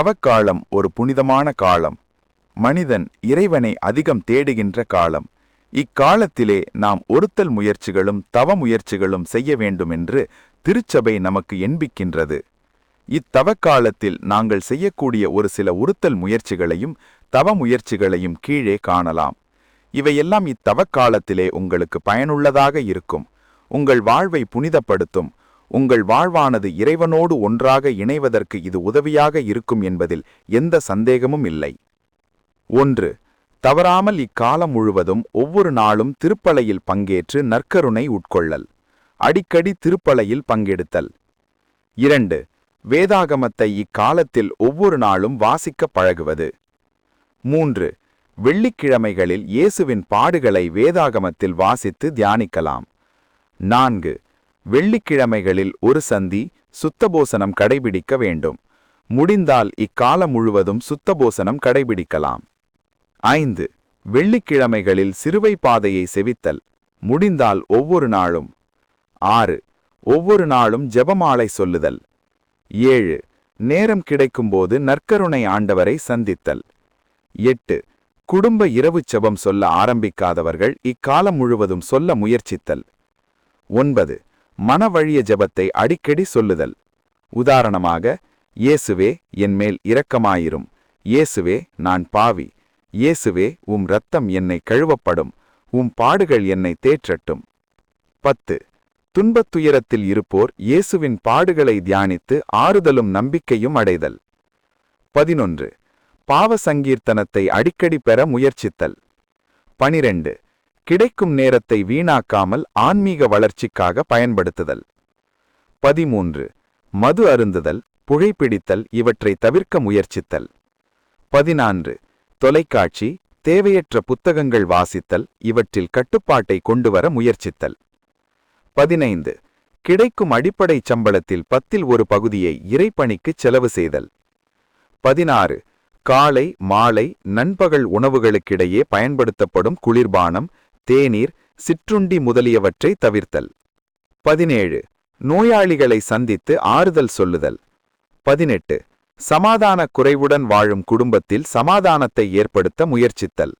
தவக்காலம் ஒரு புனிதமான காலம். மனிதன் இறைவனை அதிகம் தேடுகின்ற காலம். இக்காலத்திலே நாம் ஒருத்தல் முயற்சிகளும் தவ முயற்சிகளும் செய்ய வேண்டுமென்று திருச்சபை நமக்கு எண்பிக்கின்றது. இத்தவக்காலத்தில் நாங்கள் செய்யக்கூடிய ஒரு சில உறுத்தல் முயற்சிகளையும் தவ முயற்சிகளையும் கீழே காணலாம். இவையெல்லாம் இத்தவக்காலத்திலே உங்களுக்கு பயனுள்ளதாக இருக்கும். உங்கள் வாழ்வை புனிதப்படுத்தும். உங்கள் வாழ்வானது இறைவனோடு ஒன்றாக இணைவதற்கு இது உதவியாக இருக்கும் என்பதில் எந்த சந்தேகமும் இல்லை. ஒன்று தவறாமல் இக்காலம் முழுவதும் ஒவ்வொரு நாளும் திருப்பலையில் பங்கேற்று நற்கருணை உட்கொள்ளல். அடிக்கடி திருப்பலையில் பங்கெடுத்தல். இரண்டு வேதாகமத்தை இக்காலத்தில் ஒவ்வொரு நாளும் வாசிக்க பழகுவது. மூன்று வெள்ளிக்கிழமைகளில் இயேசுவின் பாடுகளை வேதாகமத்தில் வாசித்து தியானிக்கலாம். நான்கு வெள்ளிக்கிழமைகளில் ஒரு சந்தி சுத்தபோசனம் கடைபிடிக்க வேண்டும். முடிந்தால் இக்காலம் முழுவதும் சுத்தபோசனம் கடைபிடிக்கலாம். ஐந்து. வெள்ளிக்கிழமைகளில் சிறுவை பாதையை செவித்தல். முடிந்தால் ஒவ்வொரு நாளும். ஆறு. ஒவ்வொரு நாளும் ஜெபமாலை சொல்லுதல். ஏழு. நேரம் கிடைக்கும்போது நற்கருணை ஆண்டவரை சந்தித்தல். எட்டு. குடும்ப இரவு செபம் சொல்ல ஆரம்பிக்காதவர்கள் இக்காலம் முழுவதும் சொல்ல முயற்சித்தல். ஒன்பது. மனவழிய ஜெபத்தை அடிக்கடி சொல்லுதல். உதாரணமாக இயேசுவே என்மேல் இரக்கமாயிரும். இயேசுவே நான் பாவி. இயேசுவே உம் இரத்தம் என்னை கழுவப்படும். உம் பாடுகள் என்னை தேற்றட்டும். பத்து. துன்பத் துயரத்தில் இருப்போர் இயேசுவின் பாடுகளை தியானித்து ஆறுதலும் நம்பிக்கையும் அடைதல். பதினொன்று. பாவ சங்கீர்த்தனத்தை அடிக்கடி பெற முயற்சித்தல். பனிரெண்டு. கிடைக்கும் நேரத்தை வீணாக்காமல் ஆன்மீக வளர்ச்சிக்காக பயன்படுத்துதல். பதிமூன்று. மது அருந்துதல் புகைப்பிடித்தல் இவற்றை தவிர்க்க முயற்சித்தல். பதினான்கு. தொலைக்காட்சி தேவையற்ற புத்தகங்கள் வாசித்தல் இவற்றில் கட்டுப்பாட்டை கொண்டுவர முயற்சித்தல். பதினைந்து. கிடைக்கும் அடிப்படை சம்பளத்தில் பத்தில் ஒரு பகுதியை இறைப்பணிக்கு செலவு செய்தல். பதினாறு. காலை மாலை நண்பகல் உணவுகளுக்கிடையே பயன்படுத்தப்படும் குளிர்பானம் தேநீர் சிற்றுண்டி முதலியவற்றை தவிர்த்தல். பதினேழு நோயாளிகளை சந்தித்து ஆறுதல் சொல்லுதல். பதினெட்டு சமாதான குறைவுடன் வாழும் குடும்பத்தில் சமாதானத்தை ஏற்படுத்த முயற்சித்தல்.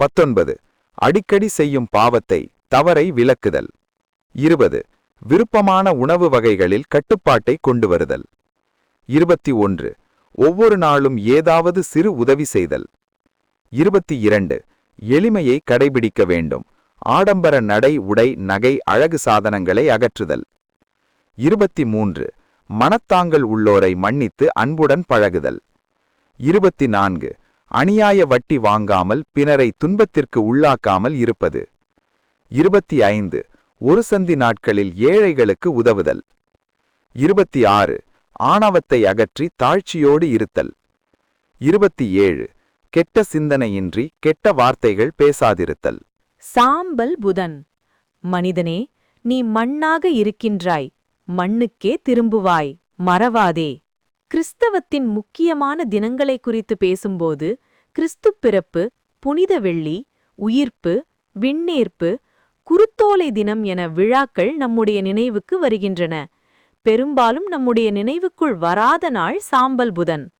பத்தொன்பது அடிக்கடி செய்யும் பாவத்தை தவறை விலக்குதல் இருபது விருப்பமான உணவு வகைகளில் கட்டுப்பாட்டை கொண்டு வருதல் இருபத்தி ஒன்று ஒவ்வொரு நாளும் ஏதாவது சிறு உதவி செய்தல். இருபத்தி இரண்டு எளிமையை கடைபிடிக்க வேண்டும். ஆடம்பர நடை உடை நகை அழகு சாதனங்களை அகற்றுதல். இருபத்தி மூன்று மனத்தாங்கள் உள்ளோரை மன்னித்து அன்புடன் பழகுதல். இருபத்தி நான்கு அநியாய வட்டி வாங்காமல் பிறரை துன்பத்திற்கு உள்ளாக்காமல் இருப்பது. இருபத்தி ஐந்து ஒரு சந்தி நாட்களில் ஏழைகளுக்கு உதவுதல். இருபத்தி ஆறு ஆணவத்தை அகற்றி தாழ்ச்சியோடு இருத்தல். இருபத்தி ஏழு கெட்ட சிந்தனையின்றி கெட்ட வார்த்தைகள் பேசாதிருத்தல். சாம்பல் புதன். மனிதனே நீ மண்ணாக இருக்கின்றாய். மண்ணுக்கே திரும்புவாய். மறவாதே. கிறிஸ்தவத்தின் முக்கியமான தினங்களை குறித்து பேசும்போது கிறிஸ்துப் பிறப்பு புனித வெள்ளி உயிர்ப்பு விண்ணேற்பு குருத்தோலை தினம் என விழாக்கள் நம்முடைய நினைவுக்கு வருகின்றன. பெரும்பாலும் நம்முடைய நினைவுக்குள் வராத நாள் சாம்பல் புதன்.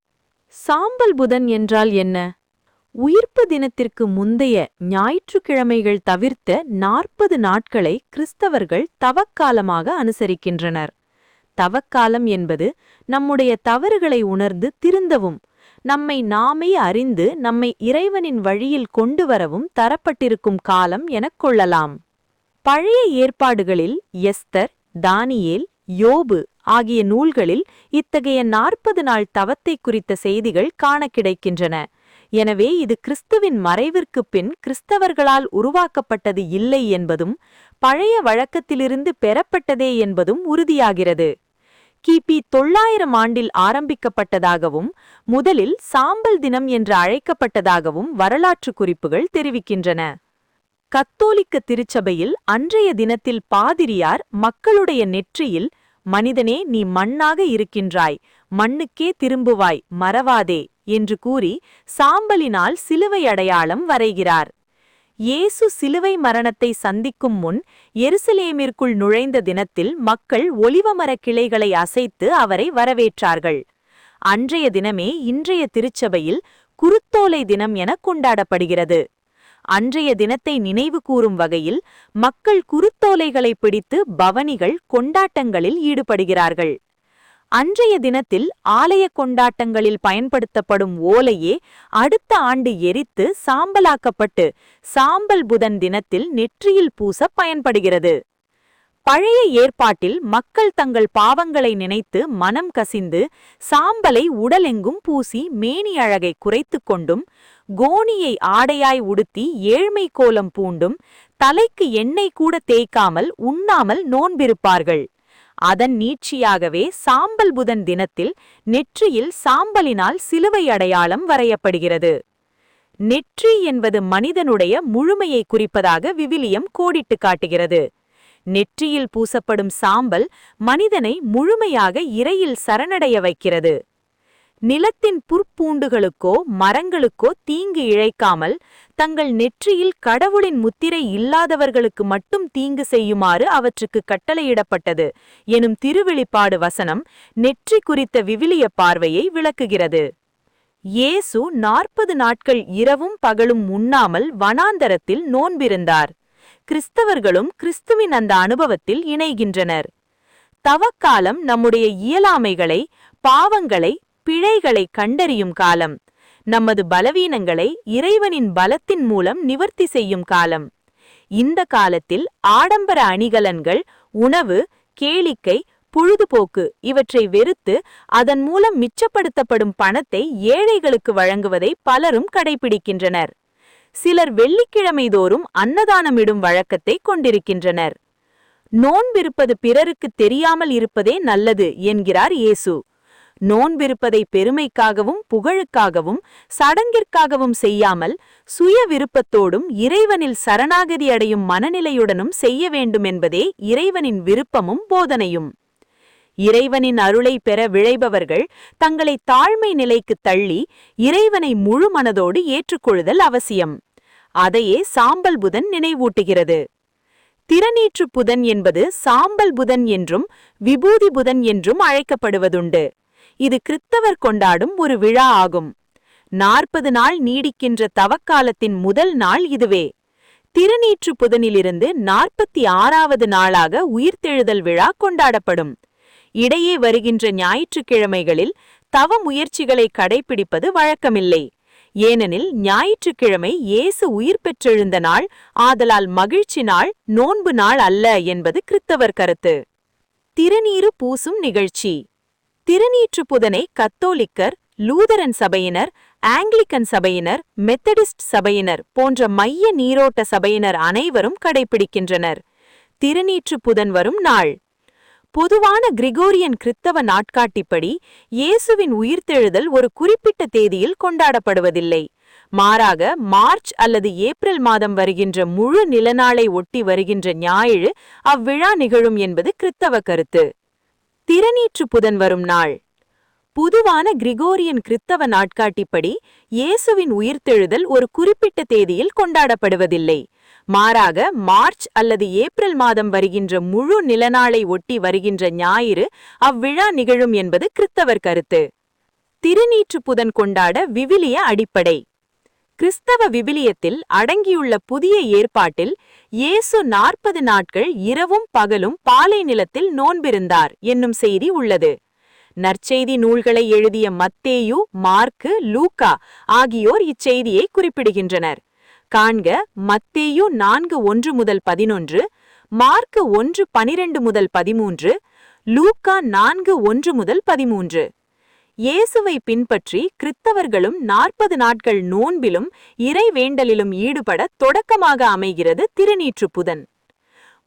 சாம்பல் புதன் என்றால் என்ன? உயிர்ப்பு தினத்திற்கு முந்தைய ஞாயிற்றுக்கிழமைகள் தவிர்த்த நாற்பது நாட்களை கிறிஸ்தவர்கள் தவக்காலமாக அனுசரிக்கின்றனர். தவக்காலம் என்பது நம்முடைய தவறுகளை உணர்ந்து திருந்தவும் நம்மை நாமே அறிந்து நம்மை இறைவனின் வழியில் கொண்டு வரவும் தரப்பட்டிருக்கும் காலம் எனக் கொள்ளலாம். பழைய ஏற்பாடுகளில் எஸ்தர் தானியேல் யோபு ஆகிய நூல்களில் இத்தகைய நாற்பது நாள் தவத்தை குறித்த செய்திகள் காண கிடைக்கின்றன. எனவே இது கிறிஸ்துவின் மறைவிற்குப் பின் கிறிஸ்தவர்களால் உருவாக்கப்பட்டது இல்லை என்பதும் பழைய வழக்கத்திலிருந்து பெறப்பட்டதே என்பதும் உறுதியாகிறது. கிபி தொள்ளாயிரம் ஆண்டில் ஆரம்பிக்கப்பட்டதாகவும் முதலில் சாம்பல் தினம் என்று அழைக்கப்பட்டதாகவும் வரலாற்று குறிப்புகள் தெரிவிக்கின்றன. கத்தோலிக்க திருச்சபையில் அன்றைய தினத்தில் பாதிரியார் மக்களுடைய நெற்றியில் மனிதனே நீ மண்ணாக இருக்கின்றாய் மண்ணுக்கே திரும்புவாய் மறவாதே என்று கூறி சாம்பலினால் சிலுவை அடையாளம் வரைகிறார். இயேசு சிலுவை மரணத்தை சந்திக்கும் முன் எருசலேமிற்குள் நுழைந்த தினத்தில் மக்கள் ஒளிவமரக் கிளைகளை அசைத்து அவரை வரவேற்றார்கள். அன்றைய தினமே இன்றைய திருச்சபையில் குருத்தோலை தினம் என கொண்டாடப்படுகிறது. அன்றைய தினத்தை நினைவு கூறும் வகையில் மக்கள் குருத்தோலைகளை பிடித்து பவனிகள் கொண்டாட்டங்களில் ஈடுபடுகிறார்கள். அன்றைய தினத்தில் ஆலய கொண்டாட்டங்களில் பயன்படுத்தப்படும் ஓலையே அடுத்த ஆண்டு எரித்து சாம்பலாக்கப்பட்டு சாம்பல் புதன் தினத்தில் நெற்றியில் பூச பயன்படுகிறது. பழைய ஏற்பாட்டில் மக்கள் தங்கள் பாவங்களை நினைத்து மனம் கசிந்து சாம்பலை உடலெங்கும் பூசி மேனி அழகை குறைத்துக் கொண்டும் கோணியை ஆடையாய் உடுத்தி ஏழ்மை கோலம் பூண்டும் தலைக்கு எண்ணெய் கூட தேய்க்காமல் உண்ணாமல் நோன்பிருப்பார்கள். அதன் நீட்சியாகவே சாம்பல் புதன் தினத்தில் நெற்றியில் சாம்பலினால் சிலுவை அடையாளம் வரையப்படுகிறது. நெற்றி என்பது மனிதனுடைய முழுமையை குறிப்பதாக விவிலியம் கோடிட்டு காட்டுகிறது. நெற்றியில் பூசப்படும் சாம்பல் மனிதனை முழுமையாக இறையில் சரணடைய வைக்கிறது. நிலத்தின் புற்பூண்டுகளுக்கோ மரங்களுக்கோ தீங்கு இழைக்காமல் தங்கள் நெற்றியில் கடவுளின் முத்திரை இல்லாதவர்களுக்கு மட்டும் தீங்கு செய்யுமாறு அவற்றுக்கு கட்டளையிடப்பட்டது எனும் திருவெளிப்பாடு வசனம் நெற்றி குறித்த விவிலிய பார்வையை விளக்குகிறது. இயேசு நாற்பது நாட்கள் இரவும் பகலும் உண்ணாமல் வனாந்தரத்தில் நோன்பிருந்தார். கிறிஸ்தவர்களும் கிறிஸ்துவின் அந்த அனுபவத்தில் இணைகின்றனர். தவக்காலம் நம்முடைய இயலாமைகளை பாவங்களை பிழைகளை கண்டறியும் காலம். நமது பலவீனங்களை இறைவனின் பலத்தின் மூலம் நிவர்த்தி செய்யும் காலம். இந்த காலத்தில் ஆடம்பர அணிகலன்கள் உணவு கேளிக்கை பொழுதுபோக்கு இவற்றை வெறுத்து அதன் மூலம் மிச்சப்படுத்தப்படும் பணத்தை ஏழைகளுக்கு வழங்குவதை பலரும் கடைபிடிக்கின்றனர். சிலர் வெள்ளிக்கிழமை தோறும் அன்னதானமிடும் வழக்கத்தை கொண்டிருக்கின்றனர். நோன்பிருப்பது பிறருக்கு தெரியாமல் இருப்பதே நல்லது என்கிறார் இயேசு. நோன்பிருப்பதை பெருமைக்காகவும் புகழுக்காகவும் சடங்கிற்காகவும் செய்யாமல் சுய விருப்பத்தோடும் இறைவனில் சரணாகதி அடையும் மனநிலையுடனும் செய்ய வேண்டும் என்பதே இறைவனின் விருப்பமும் போதனையும். இறைவனின் அருளை பெற விழைபவர்கள் தங்களை தாழ்மை நிலைக்கு தள்ளி இறைவனை முழு மனதோடு ஏற்றுக்கொள்ளுதல் அவசியம். அதையே சாம்பல் புதன் நினைவூட்டுகிறது. திறனீற்று புதன் என்பது சாம்பல் புதன் என்றும் விபூதி புதன் என்றும் அழைக்கப்படுவதுண்டு. இது கிறித்தவர் கொண்டாடும் ஒரு விழா ஆகும். நாற்பது நாள் நீடிக்கின்ற தவக்காலத்தின் முதல் நாள் இதுவே. திருநீற்று புதனிலிருந்து நாற்பத்தி ஆறாவது நாளாக உயிர்த்தெழுதல் விழா கொண்டாடப்படும். இடையே வருகின்ற ஞாயிற்றுக்கிழமைகளில் தவ முயற்சிகளை கடைபிடிப்பது வழக்கமில்லை. ஏனெனில் ஞாயிற்றுக்கிழமை இயேசு உயிர் பெற்றெழுந்த நாள் ஆதலால் மகிழ்ச்சி நாள் நோன்பு நாள் அல்ல என்பது கிறித்தவர் கருத்து. திருநீறு பூசும் நிகழ்ச்சி. திருநீற்று புதனை கத்தோலிக்கர் லூதரன் சபையினர் ஆங்கிலிக்கன் சபையினர் மெத்தடிஸ்ட் சபையினர் போன்ற மைய நீரோட்ட சபையினர் அனைவரும் கடைபிடிக்கின்றனர் திருநீற்று புதன் வரும் நாள். பொதுவான கிரிகோரியன் கிறித்தவ நாட்காட்டிப்படி இயேசுவின் உயிர்த்தெழுதல் ஒரு குறிப்பிட்ட தேதியில் கொண்டாடப்படுவதில்லை. மாறாக மார்ச் அல்லது ஏப்ரல் மாதம் வருகின்ற முழு நிலநாளை ஒட்டி வருகின்ற ஞாயிறு அவ்விழா நிகழும் என்பது கிறித்தவ கருத்து. திறனீற்று புதன் வரும் நாள். புதுவான கிரிகோரியன் கிறித்தவ நாட்காட்டிப்படி இயேசுவின் உயிர்த்தெழுதல் ஒரு குறிப்பிட்ட தேதியில் கொண்டாடப்படுவதில்லை. மாறாக மார்ச் அல்லது ஏப்ரல் மாதம் வருகின்ற முழு நிலநாளை ஒட்டி வருகின்ற ஞாயிறு அவ்விழா நிகழும் என்பது கிறித்தவர் கருத்து. திருநீற்று புதன் கொண்டாட விவிலிய அடிப்படை. கிறிஸ்தவ விவிலியத்தில் அடங்கியுள்ள புதிய ஏற்பாட்டில் இயேசு நாற்பது நாட்கள் இரவும் பகலும் பாலை நிலத்தில் நோன்பிருந்தார் என்னும் செய்தி உள்ளது. நற்செய்தி நூல்களை எழுதிய மத்தேயு மார்க்கு லூக்கா ஆகியோர் இச்செய்தியை குறிப்பிடுகின்றனர். காண்க மத்தேயு நான்கு ஒன்று முதல் பதினொன்று மார்க்கு ஒன்று பனிரெண்டு முதல் பதிமூன்று லூக்கா நான்கு ஒன்று முதல் பதிமூன்று. இயேசுவை பின்பற்றி கிறித்தவர்களும் நாற்பது நாட்கள் நோன்பிலும் இறைவேண்டலிலும் ஈடுபட தொடக்கமாக அமைகிறது திருநீற்று புதன்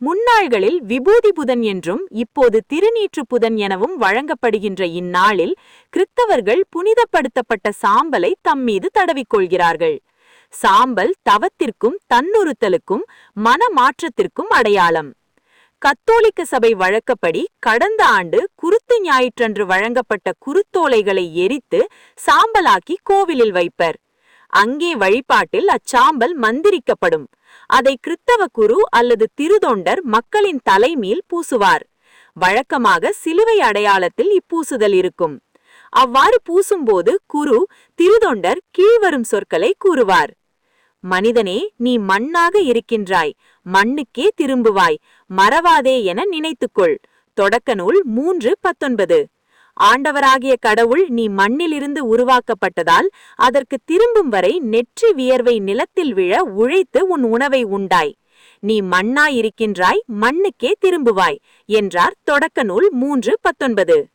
முன்னாள்களில் விபூதி புதன் என்றும் இப்போது திருநீற்று புதன் எனவும் வழங்கப்படுகின்ற இந்நாளில் கிறித்தவர்கள் புனிதப்படுத்தப்பட்ட சாம்பலை தம்மீது தடவிக்கொள்கிறார்கள். சாம்பல் தவத்திற்கும் தன்னுறுத்தலுக்கும் மனமாற்றத்திற்கும் அடையாளம். கத்தோலிக்க சபை வழக்கப்படி கடந்த ஆண்டு குருத்து ஞாயிற்றன்று வழங்கப்பட்ட குருத்தோலைகளை எரித்து சாம்பலாக்கி கோவிலில் வைப்பர். அங்கே வழிபாட்டில் அச்சாம்பல் மந்திரிக்கப்படும். அதை கிறித்தவ குரு அல்லது திருதொண்டர் மக்களின் தலைமீல் பூசுவார். வழக்கமாக சிலுவை அடையாளத்தில் இப்பூசுதல் இருக்கும். அவ்வாறு பூசும்போது குரு திருதொண்டர் கீழ்வரும் சொற்களை கூறுவார். மனிதனே நீ மண்ணாக இருக்கின்றாய். மண்ணுக்கே திரும்புவாய். மறவாதே என நினைத்துக்கொள். தொடக்க நூல் மூன்று பத்தொன்பது. ஆண்டவராகிய கடவுள் நீ மண்ணிலிருந்து உருவாக்கப்பட்டதால் அதற்கு திரும்பும் வரை நெற்றி வியர்வை நிலத்தில் விழ உழைத்து உன் உணவை உண்டாய். நீ மண்ணாயிருக்கின்றாய் மண்ணுக்கே திரும்புவாய் என்றார் தொடக்க நூல் மூன்று பத்தொன்பது.